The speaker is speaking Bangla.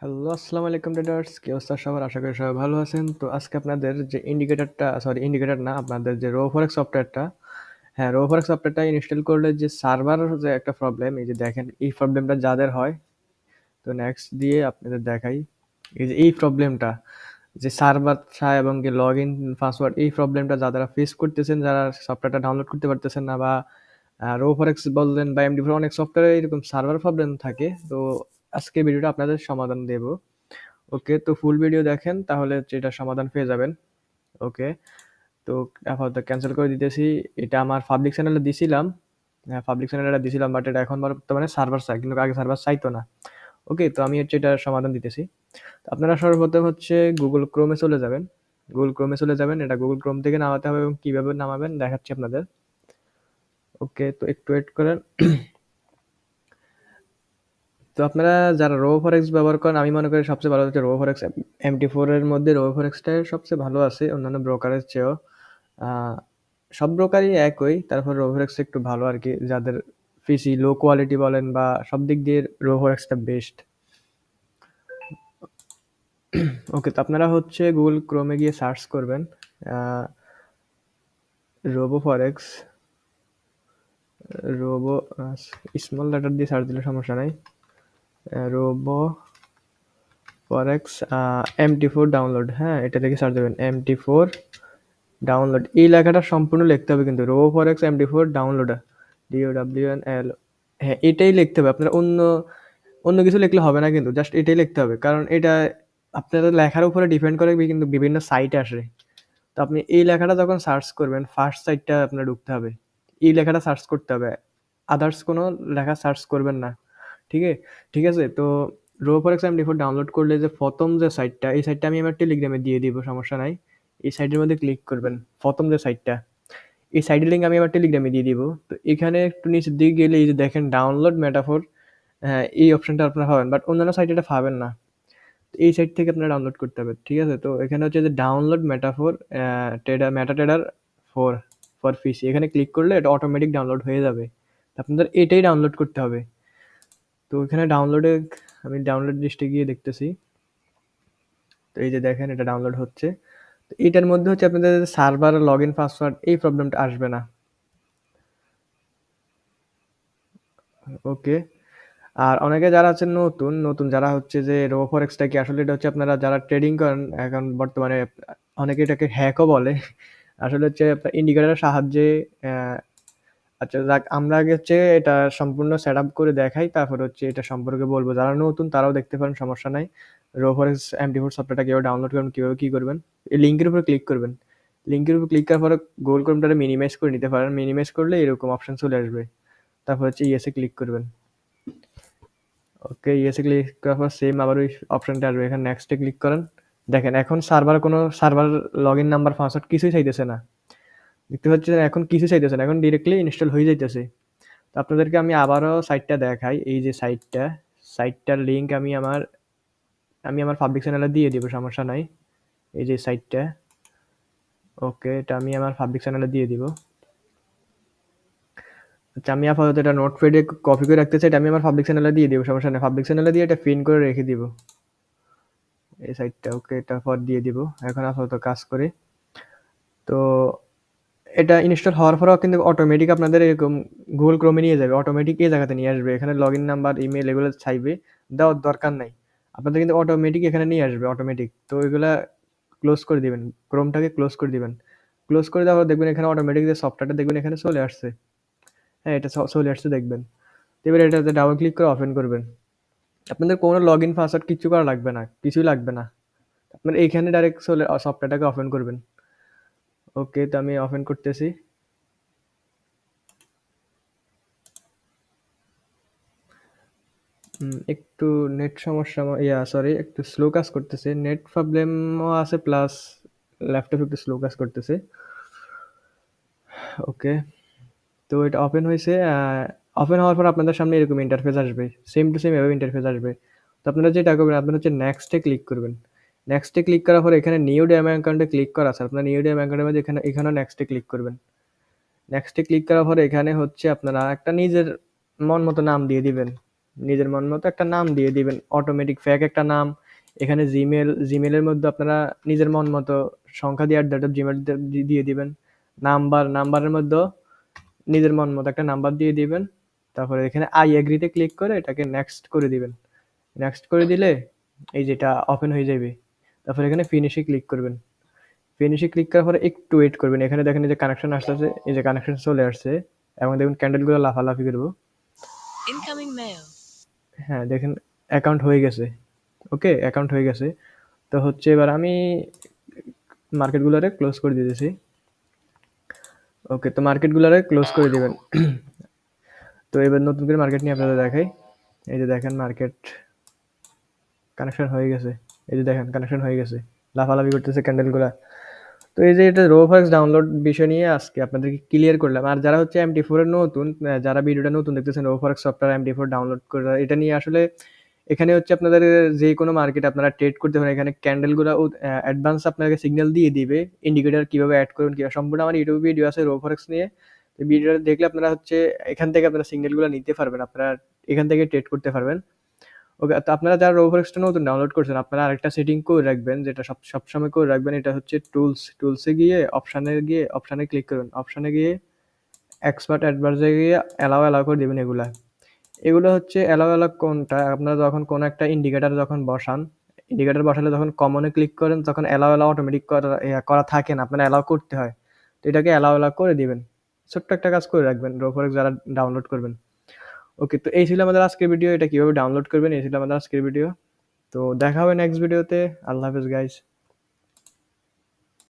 হ্যালো, আসসালামু আলাইকুম ট্রেডার্স। কি অবস্থা সবার? আশা করি সবাই ভালো আছেন। তো আজকে আপনাদের যে ইন্ডিকেটারটা সরি ইন্ডিকেটার না, আপনাদের যে রো ফরেক্স সফটওয়্যারটা, হ্যাঁ, রো ফরেক্স সফটওয়্যারটা ইনস্টল করলে যে সার্ভার যে একটা প্রবলেম, এই যে দেখেন এই প্রবলেমটা যাদের হয়, তো নেক্সট দিয়ে আপনাদের দেখাই। এই যে এই প্রবলেমটা যে সার্ভার ছাড়া এবং যে লগ ইন পাসওয়ার্ড এই প্রবলেমটা যারা ফেস করতেছেন, যারা সফটওয়্যারটা ডাউনলোড করতে পারতেছেন না বা আ রো বললেন বা এমডি4 অনেক সফটওয়্যারে এরকম সার্ভার প্রবলেম থাকে। তো আজকে ভিডিওটা আপনাদের সমাধান দেব। ওকে, তো ফুল ভিডিও দেখেন তাহলে এটার সমাধান পেয়ে যাবেন। ওকে, তো আপাতত ক্যান্সেল করে দিতেছি। এটা আমার পাবলিক চ্যানেলে দিছিলাম। পাবলিক চ্যানেলে দিছিলাম বাট এটা এখন বর্তমানে সার্ভার চাই কিন্তু আগে সার্ভার চাইতো না। ওকে, তো আমি হচ্ছে এটার সমাধান দিতেছি। তো আপনারা সর্বপ্রথম হচ্ছে গুগল ক্রোমে চলে যাবেন। গুগল ক্রোমে চলে যাবেন। এটা গুগল ক্রোম থেকে নামাতে হবে এবং কীভাবে নামাবেন দেখাচ্ছি আপনাদের। ওকে, তো একটু ওয়েট করেন। তো আপনারা যারা রো ফরেক্স ব্যবহার করেন, আমি মনে করি সবচেয়ে ভালো হচ্ছে রো ফরেক্স MT4 ফোরের মধ্যে রো ফরেক্সটাই সবচেয়ে ভালো আছে অন্যান্য ব্রোকারের চেয়েও। সব ব্রোকারই একই। তারপর রো ফরেক্স একটু ভালো আর কি যাদের পিসি লো কোয়ালিটি বলেন বা সব দিক দিয়ে রো ফরেক্সটা বেস্ট। ওকে, তো আপনারা হচ্ছে গুগল ক্রোমে গিয়ে সার্চ করবেন robo forex robo small letter দিয়ে সার্চ দিলে সমস্যা নাই। রোবো ফরেক্স আ MT4 ডাউনলোড হ্যাঁ, এটা লিখে সার্চ দিবেন MT4 ডাউনলোড। এই লেখাটা সম্পূর্ণ লিখতে হবে কিন্তু রোবো ফরেক্স MT4 ডাউনলোড DOWNL হ্যাঁ, এটাই লিখতে হবে। আপনারা অন্য অন্য কিছু লিখলে হবে না কিন্তু জাস্ট এটাই লিখতে হবে। কারণ এটা আপনাদের লেখার উপরে ডিপেন্ড করে কিন্তু বিভিন্ন সাইটে আসে। তো আপনি এই লেখাটা যখন সার্চ করবেন ফার্স্ট সাইটটা আপনার ঢুকতে হবে। এই লেখাটা সার্চ করতে হবে। আদার্স কোনো লেখা সার্চ করবেন না। ঠিক আছে? ঠিক আছে? তো রো ফরেক্স MT4 ডাউনলোড করলে যে ১ম যে সাইটটা, এই সাইটটা আমি আমার টেলিগ্রামে দিয়ে দিব সমস্যা নাই। এই সাইটের মধ্যে ক্লিক করবেন। ১ম যে সাইটটা। এই সাইটের লিঙ্ক আমি আমার টেলিগ্রামে দিয়ে দিব। তো এখানে একটু নিচের দিকে গেলে এই যে দেখেন ডাউনলোড মেটাফোর হ্যাঁ, এই অপশনটা আপনারা পাবেন। বাট অন্যান্য সাইটে এটা পাবেন না। এই সাইট থেকে আপনারা ডাউনলোড করতে হবে। ঠিক আছে? তো এখানে হচ্ছে যে download metaphor trader metatrader 4 for PC. এখানে ক্লিক করলে এটা অটোমেটিক ডাউনলোড হয়ে যাবে। আপনাদের এটাই ডাউনলোড করতে হবে। তো এখানে ডাউনলোডে আমি ডাউনলোড লিস্টে গিয়ে দেখতেছি। তো এই যে দেখেন এটা ডাউনলোড হচ্ছে। তো এটার মধ্যে হচ্ছে আপনাদের সার্ভার লগ ইন পাসওয়ার্ড এই প্রবলেমটা আসবে না। ওকে। আর অনেকে যারা আছেন নতুন, নতুন যারা হচ্ছে যে রো ফরেক্সটা কি আসলে এটা হচ্ছে আপনারা যারা ট্রেডিং করেন এখন বর্তমানে অনেকে এটাকে হ্যাকও বলে। আসলে হচ্ছে আপনার ইন্ডিকেটরের সাহায্যে আচ্ছা যাক আমরা আগে হচ্ছে এটা সম্পূর্ণ সেটআপ করে দেখাই। তারপর হচ্ছে এটা সম্পর্কে বলব। যারা নতুন তারাও দেখতে পারেন সমস্যা নাই। রো ফরেক্স MT4 সফটওয়্যারটা কীভাবে ডাউনলোড করবেন, কীভাবে কি করবেন। এই লিংকের উপরে ক্লিক করবেন। লিঙ্কের উপর ক্লিক করার পরে Google Chromeটারে মিনিমাইজ করে নিতে পারেন। মিনিমাইজ করলে এরকম অপশন চলে আসবে। তারপর হচ্ছে ইয়েসে ক্লিক করবেন। ওকে, ইয়েসে ক্লিক করার পর সেম আবার ওই অপশনটা আসবে। এখানে নেক্সট ক্লিক করেন। দেখেন এখন সার্ভার কোনো সার্ভার লগইন নাম্বার, পাসওয়ার্ড কিছুই চাইতেছে না। দেখতে পাচ্ছেন এখন কিছু চাইতেছে না। এখন ডিরেক্টলি ইনস্টল হয়ে যাইতেছে। তো আপনাদেরকে আমি আবারও সাইটটা দেখাই। এই যে সাইটটা, সাইটটার লিঙ্ক আমি আমার আমি আমার পাবলিক চ্যানেলে দিয়ে দিব সমস্যা নাই। এই যে সাইটটা। ওকে, এটা আমি আমার পাবলিক চ্যানেলে দিয়ে দিব। আচ্ছা আমি আপাতত এটা নোট নোটপ্যাডে কপি করে রাখতে চাই। এটা আমি আমার পাবলিক চ্যানেলে দিয়ে দিব সমস্যা নাই। পাবলিক চ্যানেলে দিয়ে এটা পিন করে রেখে দিব। এই সাইটটা ওকে, এটা পর দিয়ে দিব। এখন আপাতত কাজ করি। তো এটা ইনস্টল হওয়ার পরেও কিন্তু অটোমেটিক আপনাদের এরকম গুগল এ নিয়ে যাবে। অটোমেটিক এই জায়গাতে নিয়ে আসবে। এখানে লগ ইন নাম্বার, ইমেল এগুলো চাইবে। দেওয়ার দরকার নাই। আপনাদের কিন্তু অটোমেটিক এখানে নিয়ে আসবে অটোমেটিক। তো এগুলা ক্লোজ করে দিবেন। ক্রোমটাকে ক্লোজ করে দিবেন। ক্লোজ করে দেওয়ার দেখবেন এখানে অটোমেটিক যে সফটওয়্যারটা দেখবেন এখানে চলে আসছে। হ্যাঁ, এটা চলে আসছে দেখবেন। এবার এটাতে ডাবল ক্লিক করে ওপেন করবেন। আপনাদের কোনো লগ ইন পাসওয়ার্ড কিছু করা লাগবে না। কিছুই লাগবে না। আপনারা এইখানে ডাইরেক্ট সফটওয়্যারটাকে ওপেন করবেন। ওকে, তো আমি ওপেন করতেছি। একটু নেট সমস্যা ইয়া সরি একটু স্লো কাজ করতেছে। নেট প্রবলেমও আছে প্লাস ল্যাপটপ একটু স্লো কাজ করতেছে। ওকে, তো এটা ওপেন হয়েছে ওপেন হওয়ার পর আপনাদের সামনে এরকম ইন্টারফেস আসবে। সেম টু সেম এভাবে ইন্টারফেস আসবে। তো আপনারা যেটা করবেন আপনারা হচ্ছে নেক্সটে ক্লিক করবেন। নেক্সট ক্লিক করার পরে এখানে নিউ ডেমো অ্যাকাউন্টে ক্লিক করা আছে। আপনারা নিউ ডেমো অ্যাকাউন্টের মধ্যে এখানে, এখানেও নেক্সট ক্লিক করবেন। নেক্সটে ক্লিক করার পরে এখানে হচ্ছে আপনারা একটা নিজের মন মতো নাম দিয়ে দিবেন। নিজের মন মতো একটা নাম দিয়ে দিবেন অটোমেটিক ফ্যাক একটা নাম এখানে জিমেল জিমেলের মধ্যে আপনারা নিজের মন মতো সংখ্যা দিয়ে অ্যাট জিমেল দিয়ে দিবেন নাম্বার নাম্বারের মধ্যে নিজের মন মতো একটা নাম্বার দিয়ে দিবেন তারপরে এখানে আই এগ্রিতে ক্লিক করে এটাকে নেক্সট করে দিবেন নেক্সট করে দিলে এই যেটা ওপেন হয়ে যাবে তারপরে এখানে ফিনিশে ক্লিক করবেন। ফিনিশে ক্লিক করার পরে একটু ওয়েট করবেন। এখানে দেখেন এই যে কানেকশন আসতেছে এই যে কানেকশন চলে আসছে এবং দেখুন ক্যান্ডেলগুলো লাফালাফি করব. হ্যাঁ দেখেন অ্যাকাউন্ট হয়ে গেছে। ওকে অ্যাকাউন্ট হয়ে গেছে। তো হচ্ছে এবার আমি মার্কেটগুলোরে ক্লোজ করে দিতেছি। ওকে তো মার্কেটগুলোরে ক্লোজ করে দিবেন। তো এবার নতুন করে মার্কেট নিয়ে আপনাদের দেখাই। এই যে দেখেন মার্কেট কানেকশন হয়ে গেছে। এই যে দেখেন কানেকশন হয়ে গেছে। লাফালাফি করতেছে ক্যান্ডেলগুলা তো এই যে এটা রোফাক্স ডাউনলোড বিষয় নিয়ে আজকে আপনাদেরকে ক্লিয়ার করলাম। আর যারা হচ্ছে এমটি ফোর এর নতুন যারা ভিডিওটা নতুন দেখতেছেন রোফাক্স সফটওয়্যার এমটি ফোর ডাউনলোড করে, এটা নিয়ে আসলে এখানে হচ্ছে আপনাদের যে কোনো মার্কেটে আপনারা ট্রেড করতে পারেন। এখানে ক্যান্ডেলগুলো অ্যাডভান্স আপনাকে সিগন্যাল দিয়ে দিবে ইন্ডিকেটর কীভাবে অ্যাড করবেন, কীভাবে সম্পূর্ণ আমার ইউটিউব ভিডিও আছে রোফাক্স নিয়ে। তো ভিডিওটা দেখলে আপনারা হচ্ছে এখান থেকে আপনারা সিগন্যালগুলো নিতে পারবেন, আপনারা এখান থেকে ট্রেড করতে পারবেন। ওকে, তো আপনারা যারা রোভারেক্সটা নতুন ডাউনলোড করছেন, আপনারা আরেকটা সেটিং করে রাখবেন যেটা সব সবসময় করে রাখবেন, এটা হচ্ছে টুলস টুলসে গিয়ে অপশানে গিয়ে অপশানে ক্লিক করবেন অপশানে গিয়ে এক্সপার্ট অ্যাডভার্সে গিয়ে অ্যালাও অ্যালাও করে দেবেন এগুলা। এগুলো হচ্ছে অ্যালাও অ্যালাও কোনটা? আপনারা যখন কোনো একটা ইন্ডিকেটার যখন বসান ইন্ডিকেটার বসালে যখন কমনে ক্লিক করেন, তখন অ্যালাও অ্যালাও অটোমেটিক করা করা থাকে না, আপনার অ্যালাও করতে হয়। তো এটাকে অ্যালাও অ্যালাও করে দিবেন। ছোট্ট একটা কাজ করে রাখবেন রোফরেক্স যারা ডাউনলোড করবেন। ওকে তো এই ছিল আমাদের আজকের ভিডিও এটা কীভাবে ডাউনলোড করবেন? এই ছিল আমাদের আজকের ভিডিও তো দেখা হবে নেক্সট ভিডিওতে আল্লাহ হাফেজ গাইস